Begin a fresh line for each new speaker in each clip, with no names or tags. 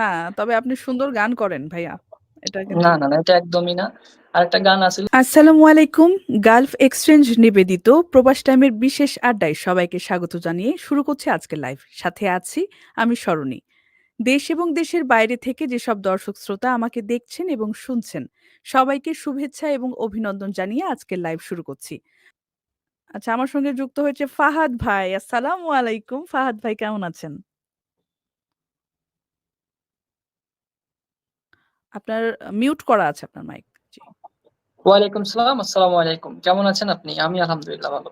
না, তবে আপনি সুন্দর গান করেন ভাইয়া। এটা কিন্তু
না, না, না এটা একদমই না। আরেকটা গান আছিল
আসসালামু আলাইকুম। গালফ এক্সচেঞ্জ নিবেদিত প্রবাস টাইমের বিশেষ আড্ডায় সবাইকে স্বাগত জানিয়ে শুরু করছি আজকের লাইভ। সাথে আছি আমি সরণি। দেশ এবং দেশের বাইরে থেকে যেসব দর্শক শ্রোতা আমাকে দেখছেন এবং শুনছেন, সবাইকে শুভেচ্ছা এবং অভিনন্দন জানিয়ে আজকের লাইভ শুরু করছি। আচ্ছা আমার সঙ্গে যুক্ত হয়েছে ফাহাদ ভাই। আসসালামু আলাইকুম। ফাহাদ ভাই কেমন আছেন? আপনার মিউট করা আছে আপনার মাইক।
ওয়ালাইকুম সালাম, আসসালামু আলাইকুম। কেমন আছেন আপনি? আমি আলহামদুলিল্লাহ ভালো।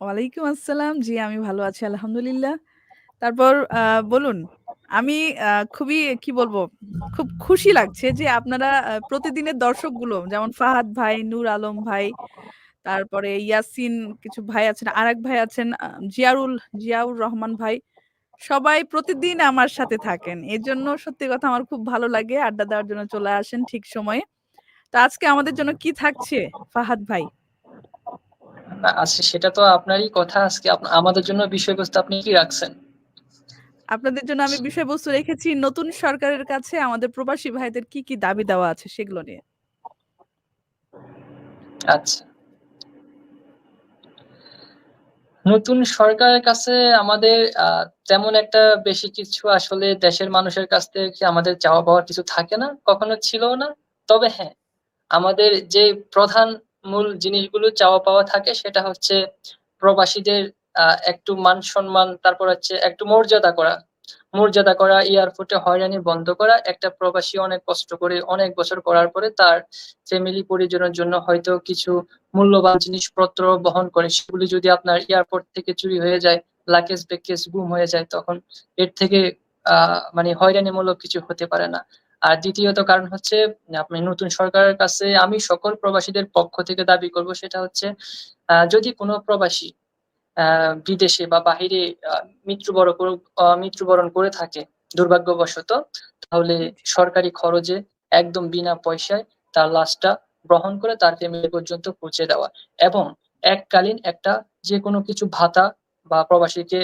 ওয়ালাইকুম আসসালাম। জি, আমি ভালো আছি আলহামদুলিল্লাহ। তারপর বলুন, আমি খুবই কি বলব? খুব খুশি লাগছে যে আপনারা প্রতিদিনের দর্শকগুলো যেমন ফাহাদ ভাই, নূর আলম ভাই, তারপরে ইয়াসিন কিছু ভাই আছেন, আরেক ভাই আছেন জিয়ারুল জিয়াউর রহমান ভাই। সবাই প্রতিদিন আমার সাথে থাকেন। এর জন্য সত্যি কথা আমার খুব ভালো লাগে। আড্ডা দেওয়ার জন্য চলে আসেন ঠিক সময়ে। তো আজকে আমাদের জন্য কি থাকছে ফাহাদ ভাই?
না সেটা তো আপনারই কথা আজকে আমাদের জন্য বিষয়বস্তু আপনি কি রাখছেন?
আপনাদের জন্য আমি বিষয়বস্তু রেখেছি নতুন সরকারের কাছে আমাদের প্রবাসী ভাইদের কি, কি দাবি দেওয়া আছে সেগুলো নিয়ে।
আচ্ছা। নতুন সরকারের কাছে আমাদের তেমন একটা বেশি কিছু আসলে দেশের মানুষের কাছ থেকে আমাদের চাওয়া পাওয়ার কিছু থাকে না। কখনো ছিল না। তবে হ্যাঁ, আমাদের যে প্রধান মূল জিনিসগুলো চাওয়া পাওয়া থাকে সেটা হচ্ছে প্রবাসীদের একটু মান-সম্মান, তারপর হচ্ছে একটু মর্যাদা করা। মর্যাদা করা, এয়ারপোর্টে হয়রানি বন্ধ করা। একটা প্রবাসী অনেক কষ্ট করে অনেক বছর করার পরে তার ফ্যামিলি পরিজনের জন্য হয়তো কিছু মূল্যবান জিনিসপত্র বহন করে সেগুলি যদি আপনার এয়ারপোর্ট থেকে চুরি হয়ে যায়, লাগেজ-ব্যাগেজ গুম হয়ে যায় তখন এর থেকে মানে হয়রানিমূলক কিছু হতে পারে না। আর দ্বিতীয়ত কারণ হচ্ছে আপনি নতুন সরকারের কাছে আমি সকল প্রবাসীদের পক্ষ থেকে দাবি করব সেটা হচ্ছে যদি কোনো প্রবাসী বিদেশে বা বাহিরে আ মৃত্যুবর করুক আ মৃত্যুবরণ করে থাকে দুর্ভাগ্যবশত, তাহলে সরকারি খরচে একদম বিনা পয়সায় তার লাশটা গ্রহণ করে তার ফ্যামিলি পর্যন্ত পৌঁছে দেওয়া এবং এককালীন একটা যেকোনো কিছু ভাতা বা প্রবাসীকে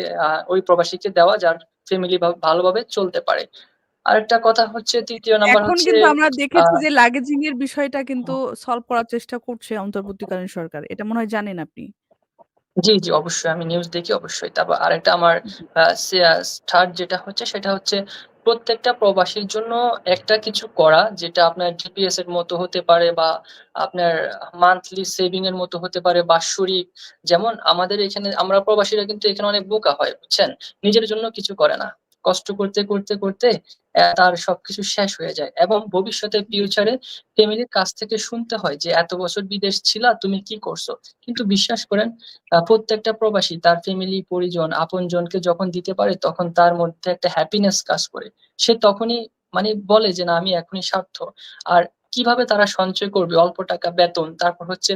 ওই প্রবাসীকে দেওয়া যার ফ্যামিলি ভালোভাবে চলতে পারে। আরেকটা কথা হচ্ছে তৃতীয় নাম্বার
এখন কিন্তু আমরা দেখেছি যে লাগেজিং এর বিষয়টা কিন্তু সলভ করার চেষ্টা করছে অন্তর্বর্তীকালীন সরকার। এটা মনে হয় জানেন আপনি?
জি, জি অবশ্যই আমি নিউজ দেখি অবশ্যই। তারপর আরেকটা আমার
থার্ড
আ সিয়া 3rd যেটা হচ্ছে সেটা হচ্ছে প্রত্যেকটা প্রবাসীর জন্য একটা কিছু করা যেটা আপনার জিপিএস এর মতো হতে পারে বা আপনার মান্থলি সেভিং এর মতো হতে পারে, বাৎসরিক। যেমন আমাদের এখানে আমরা প্রবাসীরা কিন্তু এখানে অনেক বোকা হয়, বুঝছেন? নিজের জন্য কিছু করে না। কষ্ট করতে, করতে, করতে তার সবকিছু শেষ হয়ে যায় এবং ভবিষ্যতে ফিউচারে ফ্যামিলির কাছ থেকে শুনতে হয় যে, "এত বছর বিদেশ ছিলা, তুমি কি করছ?" কিন্তু বিশ্বাস করেন প্রত্যেকটা প্রবাসী তার ফ্যামিলি, পরিজন, আপনজনকে যখন দিতে পারে তখন তার মধ্যে একটা হ্যাপিনেস কাজ করে। সে তখনই মানে বলে যে, "না আমি এখনই স্বার্থ।" আর কীভাবে তারা সঞ্চয় করবে অল্প টাকা বেতন, তারপর হচ্ছে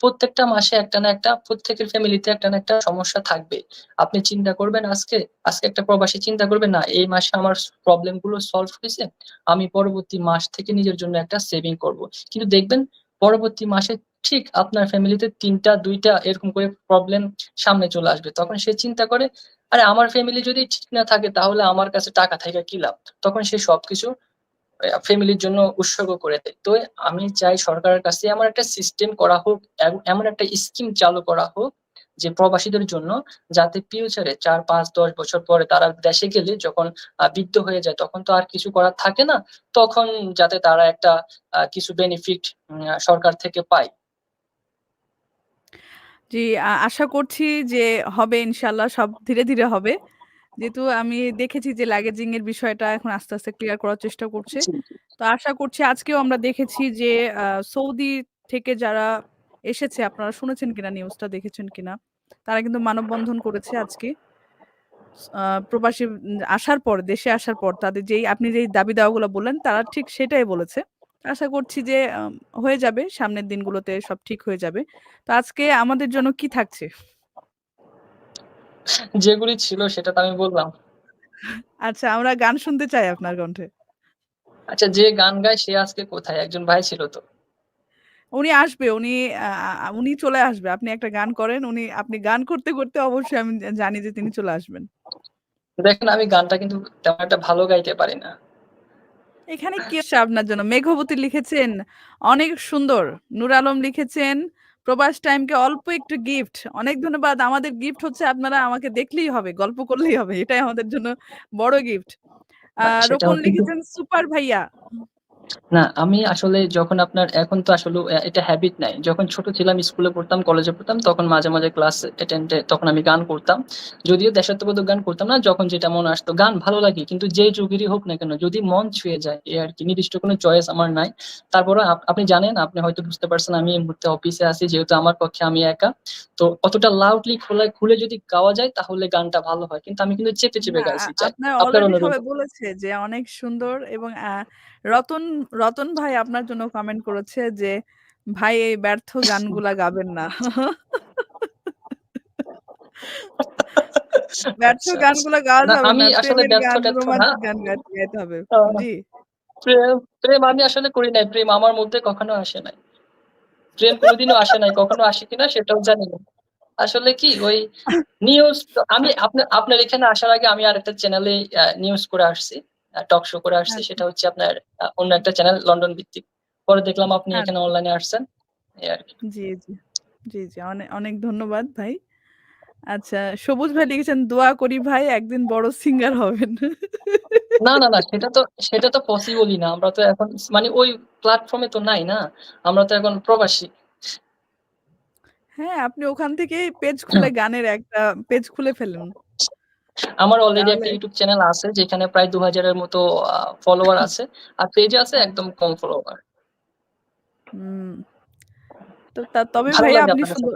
প্রত্যেকটা মাসে একটা না একটা প্রত্যেকের ফ্যামিলিতে একটা না একটা সমস্যা থাকবে। আপনি চিন্তা করবেন আজকে, আজকে একটা প্রবাসী চিন্তা করবে, "না এই মাসে আমার প্রবলেমগুলো সলভ হয়েছে আমি পরবর্তী মাস থেকে নিজের জন্য একটা সেভিং করব।" কিন্তু দেখবেন পরবর্তী মাসে ঠিক আপনার ফ্যামিলিতে ৩ টা ২ এরকম করে প্রবলেম সামনে চলে আসবে। তখন সে চিন্তা করে, "আরে আমার ফ্যামিলি যদি ঠিক না থাকে তাহলে আমার কাছে টাকা থাইকা কি লাভ?" তখন সে সবকিছু ফ্যামিলির জন্য উৎসর্গ করে দেয়। তো আমি চাই সরকারের কাছে এমন একটা সিস্টেম করা হোক, এম এমন একটা স্কিম চালু করা হোক যে প্রবাসীদের জন্য যাতে ফিউচারে ৪, ৫, ১০ বছর পরে তারা দেশে গেলে যখন বৃদ্ধ হয়ে যায় তখন তো আর কিছু করার থাকে না। তখন যাতে তারা একটা কিছু বেনিফিট সরকার থেকে পায়।
জি, আশা করছি যে হবে ইনশাল্লাহ সব ধীরে, ধীরে হবে। যেহেতু আমি দেখেছি যে লাগেজিং এর বিষয়টা এখন আস্তে, আস্তে ক্লিয়ার করার চেষ্টা করছে। তো আশা করছি আজকেও আমরা দেখেছি যে সৌদি থেকে যারা এসেছে আপনারা শুনেছেন কিনা নিউজটা দেখেছেন কিনা? তারা কিন্তু মানববন্ধন করেছে আজকে। প্রবাসী আসার পর দেশে আসার পর তাদের যেই আপনি যেই দাবি দাওয়াগুলো বললেন তারা ঠিক সেটাই বলেছে। আশা করছি যে হয়ে যাবে সামনের দিনগুলোতে সব ঠিক হয়ে যাবে। তো আজকে আমাদের জন্য কি থাকছে?
যেগুলি ছিল সেটা তো আমি বললাম।
আচ্ছা আমরা গান শুনতে চাই আপনার কণ্ঠে।
আচ্ছা যে গান গায় সে আজকে কোথায়? একজন ভাই ছিল তো।
উনি আসবে। উনি উনি চলে আসবে। আপনি একটা গান করেন। উনি আপনি গান করতে, করতে অবশ্যই আমি জানি যে তিনি চলে আসবেন।
দেখেন আমি গানটা কিন্তু তেমন একটা ভালো গাইতে পারি না।
এখানে কি আপনার জন্য? মেঘবতী লিখেছেন, অনেক সুন্দর। নূর আলম লিখেছেন, প্রবাস টাইমকে অল্প একটু গিফট। অনেক ধন্যবাদ। আমাদের গিফট হচ্ছে আপনারা আমাকে দেখলেই হবে, গল্প করলেই হবে। এটাই আমাদের জন্য বড় গিফট। রোকন লিখেছেন সুপার ভাইয়া।
না, আমি আসলে যখন আপনার এখন তো আসলে এটা হ্যাবিট নাই। যখন ছোট ছিলাম স্কুলে পড়তাম, কলেজে পড়তাম তখন মাঝে, মাঝে ক্লাস অ্যাটেন্ড এ তখন আমি গান করতাম। যদিও দেশাত্মবোধক গান করতাম না, যখন যেটা মনে আসতো। গান ভালো লাগে কিন্তু যে যুগেরই হোক না কেন যদি মন ছুঁয়ে যায় এই আরকি। নির্দিষ্ট কোনো চয়েস আমার নাই। তারপরেও আপ আপনি জানেন, আপনি হয়তো বুঝতে পারছেন আমি এই মুহূর্তে অফিসে আছি যেহেতু আমার পক্ষে আমি একা। তো অতটা লাউডলি খোলা খুলে যদি গাওয়া যায় তাহলে গানটা ভালো হয়। কিন্তু আমি কিন্তু চেপে, চেপে
না,
গাইছি।
আপনার
আপনার
অলরেডি
অনুরোধে।
সবাই বলেছে যে অনেক সুন্দর এবং আ রতন, রতন ভাই আপনার জন্য কমেন্ট করেছে যে, "ভাই এই ব্যর্থ গানগুলা গাবেন না।" ব্যর্থ
আচ্ছা, আচ্ছা।
গাওয়া যাবে
আমি আসলে।
গান গাইতে গাইতে হবে। জি।
প্রেম, প্রেম আমি আসলে করি নাই। প্রেম আমার মধ্যে কখনো আসে নাই। প্রেম কোনদিনও আসে নাই। কখনো আসে কিনা সেটাও জানি না। আসলে কি ওই নিউজ আমি আপনা আপনার এখানে আসার আগে আমি আরেকটা চ্যানেলে নিউজ করে আসছি। টক শো করে আসছি।
আচ্ছা।
সেটা হচ্ছে আপনার অন্য একটা চ্যানেল লন্ডন ভিত্তিক। পরে দেখলাম আপনি এখানে
আচ্ছা।
অনলাইনে আসছেন।
জি, জি। জি, জি। অনে অনেক ধন্যবাদ ভাই। আচ্ছা, সবুজ ভাই লিখেছেন, "দোয়া করি ভাই একদিন বড় সিঙ্গার হবেন।"
না, না, না সেটা তো সেটা তো পসিবলই না। আমরা তো এখন মানে ওই প্ল্যাটফর্ম তো নাই না। আমরা তো এখন প্রবাসী।
হ্যাঁ, আপনি ওখান থেকেই পেজ খুলে গানের একটা পেজ খুলে ফেলুন।
আমার অলরেডি একটা ইউটিউব চ্যানেল আছে যেখানে প্রায় দু হাজারের মতো ফলোয়ার আছে। আর পেজ আছে একদম। কম ফলোয়ার।
হুম। তো তবে
ভাই
আপনি সুন্দর